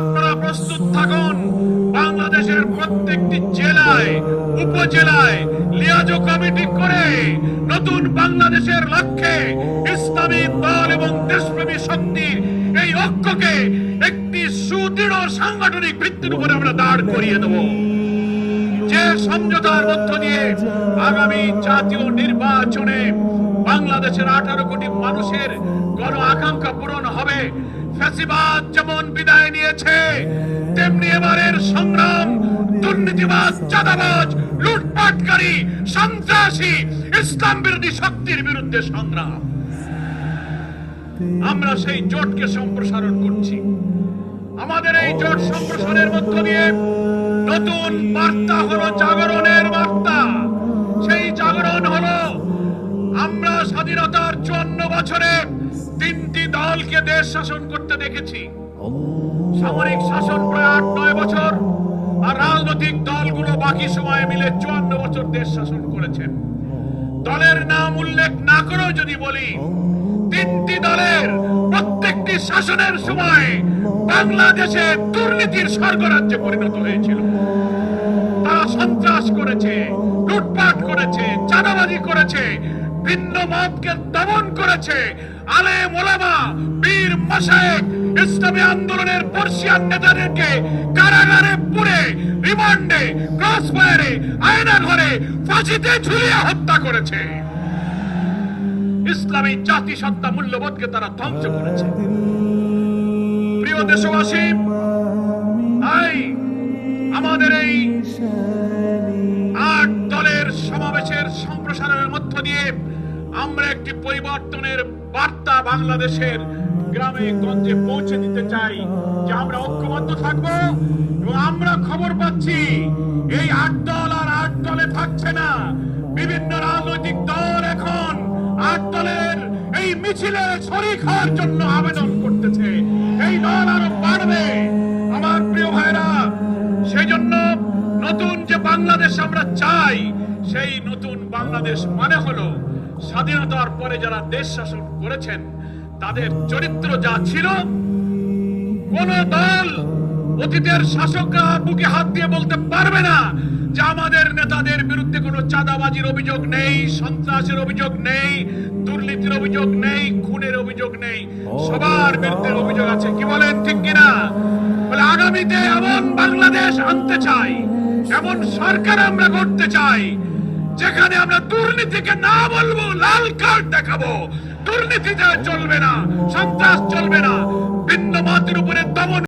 আপনারা প্রস্তুত থাকুন। বাংলাদেশের প্রত্যেকটি জেলায়, উপজেলায় লিয়াজো কমিটি করে নতুন বাংলাদেশের লক্ষ্যে ইসলামী দল এবং দেশপ্রেমী শক্তির এই ঐক্যকে একটি সুদৃঢ় সাংগঠনিক ভিত্তির উপরে আমরা দাঁড় করিয়ে দেবো। যে সমঝোতার মধ্য দিয়ে আগামী জাতীয় নির্বাচনে বাংলাদেশের আঠারো কোটি মানুষের গণ আকাঙ্ক্ষা পূরণ হবে ফ্যাসিবাদ যেমন বিদায় নিয়েছে, তেমনি এবারের সংগ্রাম দুর্নীতিবাজ চাঁদাবাজ, লুটপাটকারী, সন্ত্রাসী, ইসলাম বিরোধী শক্তির বিরুদ্ধে সংগ্রাম। আমরা সেই জোটকে সম্প্রসারণ করছি। আমাদের এই জোট সম্প্রসারণের মধ্য দিয়ে নতুন বার্তা হলো জাগরণের বার্তা। দেশ শাসন করতে দেখেছি। সামরিক শাসন প্রায় নয় বছর, আর রাজনৈতিক দলগুলো বাকি সময় মিলে চুয়ান্ন বছর দেশ শাসন করেছেন। দলের নাম উল্লেখ না করেও যদি বলি, তিনটি দলের প্রত্যেকটি শাসনের সময় বাংলাদেশে দুর্নীতির স্বর্গরাজ্যে পরিণত হয়েছিল। তারা সন্ত্রাস করেছে, লুটপাট করেছে, চাঁদাবাজি করেছে ভিন্ন মতকে দমন করেছে আলেম ওলামা বীর মাসায়েক ইসলামী আন্দোলনের পর্ষিয়ান নেতাদেরকে কারাগারে পুড়ে, রিমান্ডে আয়না ঘরে ফাঁসিতে ঝুলিয়ে হত্যা করেছে। ইসলামী জাতিসত্তা মূল্যবোধকে তারা ধ্বংস করেছে। প্রিয় দেশবাসী আমাদের এই সম্প্রসারণের মধ্য দিয়ে আমরা একটি পরিবর্তনের বার্তা বাংলাদেশের গ্রামে, গঞ্জে পৌঁছে দিতে চাই, যে আমরা ঐক্যবদ্ধ থাকব এবং আমরা খবর পাচ্ছি, এই আট দল আর আট দলে থাকছে না। বিভিন্ন রাজনৈতিক দল এখন আট দলের এই মিছিলে শরিক হওয়ার জন্য আবেদন করতেছে। এই দল আরও বাড়বে। আমার প্রিয় ভাইরা সেই জন্য নতুন যে বাংলাদেশ আমরা চাই সেই নতুন বাংলাদেশ মানে হলো স্বাধীনতার পরে যারা দেশ শাসন করেছেন, তাদের চরিত্র যা ছিল, কোন দল অতীতের শাসকরা বুকে হাত দিয়ে বলতে পারবে না যে আমাদের নেতাদের বিরুদ্ধে কোনো চাঁদাবাজির অভিযোগ নেই, সন্ত্রাসের অভিযোগ নেই, দুর্নীতির অভিযোগ নেই, খুনের অভিযোগ নেই। সবার বিরুদ্ধে অভিযোগ আছে। কি বলেন, ঠিক কিনা? বলে, আগামীতে এমন বাংলাদেশ আনতে চাই, এমন সরকার আমরা করতে চাই যেখানে আমরা দুর্নীতিকে না বলব, লাল কার্ড দেখাবো। দুর্নীতিতে চলবে না, সন্ত্রাস চলবে না। ভিন্ন মাতির উপরে দমন